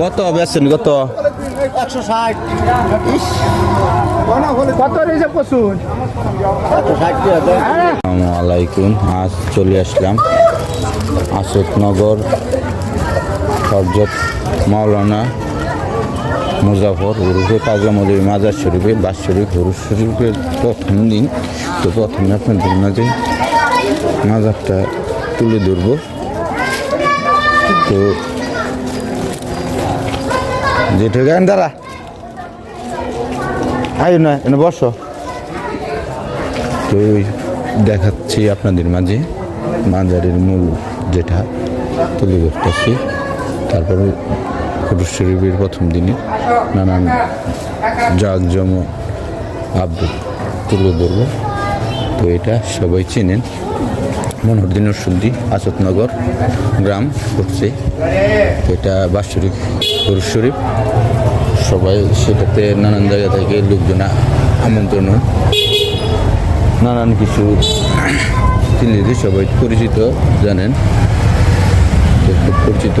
কত বেছেন কত? একশো ষাট কত রয়েছে প্রচুর আলাইকুম আজ চলে আসলাম আশোকনগর হরজত মাওলানা মুজাফর উরুফে পাগলামলির মাজার শরীফে বাস শরীফ হরুজ শরীফের প্রথম দিন। তো প্রথমে আপনাদের মাঝে মাজারটা তুলে ধরবো। তো যেটা গান, দাঁড়া। না এনে বসো। তো দেখাচ্ছি আপনাদের মাঝে মাজারের মূল যেটা তুলে ধরতেছি। তারপরে শরীফের প্রথম দিনে নানান জাঁকজম আব্দুল তুলে ধরবো। তো এটা সবাই চেনেন। মনোহরদিন সুন্দি আচতনগর গ্রাম পড়ছে এটা বাৎসরিক হরুজ শরীফ। সবাই সেটাতে নানান জায়গা থেকে লোকজন আমন্ত্রণ নানান কিছু চিলিতে সবাই পরিচিত, জানেন। খুব পরিচিত।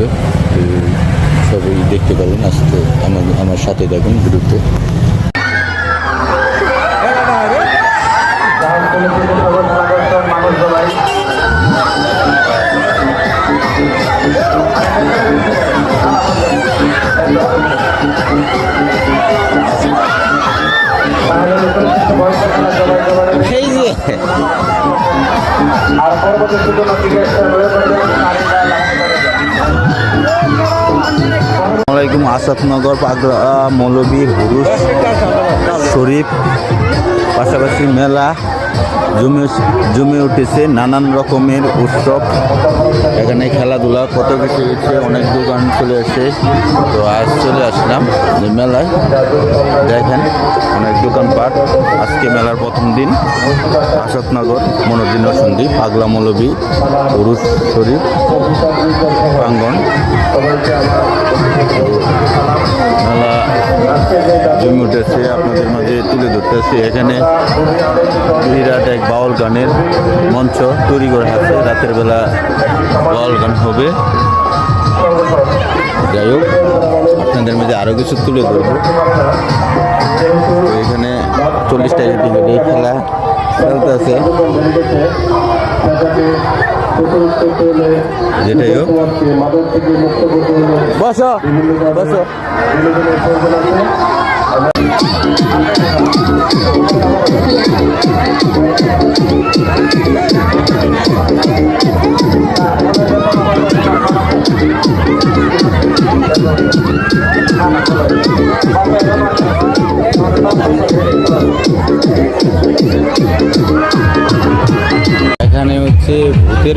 সবাই দেখতে পারবেন আজকে আমার আমার সাথে দেখুন বিরুদ্ধে এই যে। আসসালামাইকুম আসাদনগর পাগলা মৌলবী হুরুস শরীফ পাশাপাশি মেলা জমে জমে উঠেছে নানান রকমের উৎসব। এখানে খেলাধুলা কত কিছু হয়েছে অনেক দোকান চলে আসে। তো আজ চলে আসলাম এই মেলায়। দেখেন অনেক দোকানপাট। আজকে মেলার প্রথম দিন। আসাদনগর মনোদিন সন্ধি, পাগলা মৌলবী পুরুষ শরীফ প্রাঙ্গন মেলা জমে উঠেছে, আপনাদের মাঝে তুলে ধরতেছে। এখানে বিরাট এক বাউল গানের মঞ্চ তৈরি করা আছে রাতের বেলা বাউল গান হবে। যাই হোক, আপনাদের মাঝে আরও কিছু তুলে ধরবো। তো এখানে চল্লিশ টাকা টিকিট এই খেলা চলতেছে। যেটাই হোক। বসো বসো। এখানে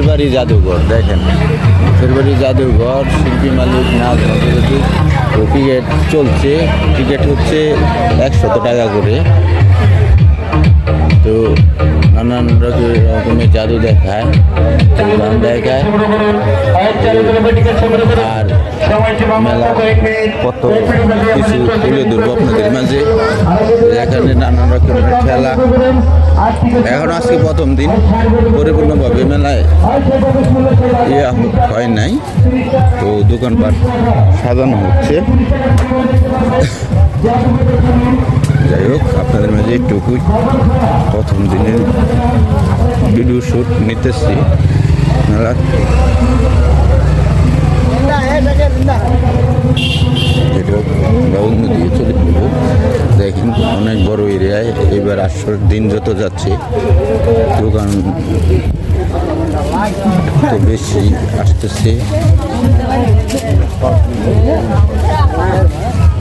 বাড়ি জাদুঘর, দেখেন। বাড়ি জাদুঘর, শিল্পী মালিক নাচ ক্রিকেট চলছে, টিকিট হচ্ছে একশত টাকা করে। তো নানান রকমের জাদু দেখায়, গান দেখায়। আর মেলা কত কিছু তুলে ধরবো আপনাদের মাঝে। এখানে নানান রকমের খেলা। এখন আজকে প্রথম দিন। পরিপূর্ণভাবে মেলায় ইয়ে হয় নাই। তো দোকানপাট সাজানো হচ্ছে। যাই হোক আপনাদের মাঝে একটুকু প্রথম দিনের ভিডিও শ্যুট নিতেছি। চলে দেখেন, অনেক বড় এরিয়ায় এবার আসর দিন যত যাচ্ছে, দোকান বেশি আসতেছে।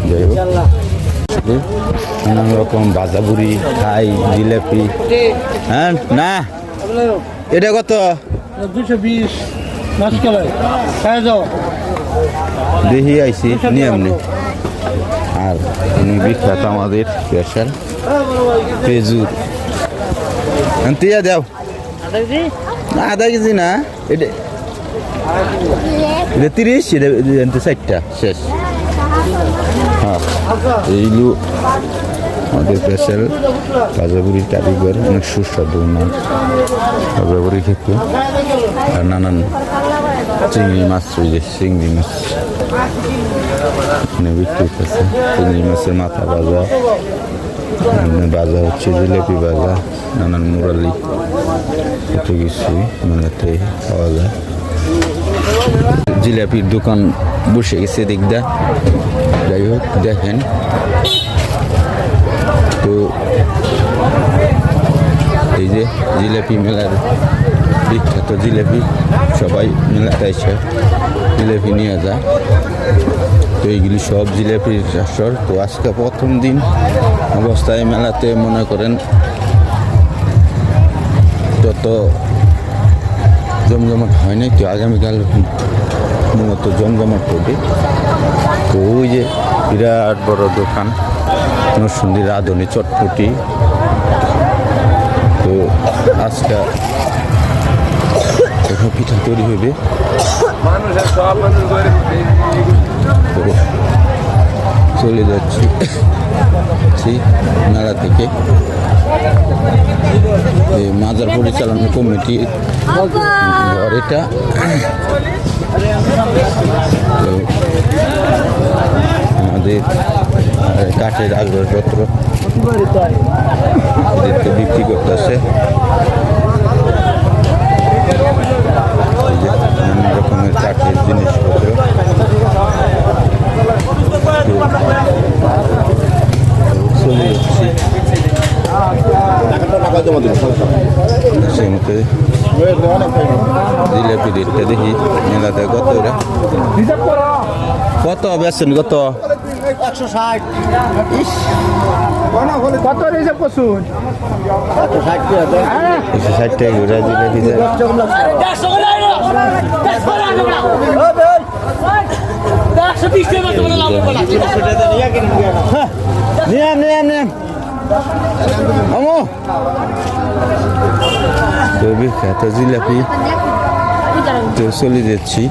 যাই হোক নানান রকম বাজাবুরি খাই জিলাপি। হ্যাঁ না। এটা কত? দুশো বিশ। দেখি আইসি নিয়ম নেই। আর উনি বিখ্যাত আমাদের স্পেশাল পেজুর তিয়া দাও। না আধা কেজি না। এটা এটা তিরিশ এটা ষাটটা শেষ। হ্যাঁ এইগুলো আমাদের স্পেশাল বাজাবুরির কারিগর অনেক সুস্বাদু না বাজাবুরি খেতে। আর নানান চিংড়ি মাছ যে চিংড়ি মাছ। এখানে বিক্রি করতেছে চিংড়ি মাছের মাথা এখানে ভাজা হচ্ছে জিলেপি ভাজা, নানান মুরালি। কত কিছু মেলাতে পাওয়া যায়। জিলাপির দোকান বসে গেছে দিকদা যাই হোক, দেখেন। এই যে জিলাপি মেলার বিখ্যাত জিলাপি, সবাই মেলাতে এসে জিলাপি নিয়ে যায়। তো এইগুলি সব জিলাপির আসর। তো আজকে প্রথম দিন অবস্থায় মেলাতে মনে করেন যত জমজমাট হয় নাই, তো আগামীকাল মূলত জমজমাট করবে তো ওই যে বিরাট বড় দোকান। নরসুন্দি রাঁধুনি চটপটি। তো আজকে এখন পিঠা তৈরি তো চলে যাচ্ছি। সেই মেলা থেকে। মাজার পরিচালনা কমিটি ঘর এটা। আহ, কাঠের আসবাবপত্র এদেরকে বিক্রি করতেছে। যে রকমের কাঠের জিনিসপত্র। দেখি মেলাতে কত কত বেছেন কত? একশো ষাট। কত রেজে পশুন একশো ষাট কি হবে একশো ষাট টাকা তো বিখ্যাত জিলাপি। তো চলে যাচ্ছি।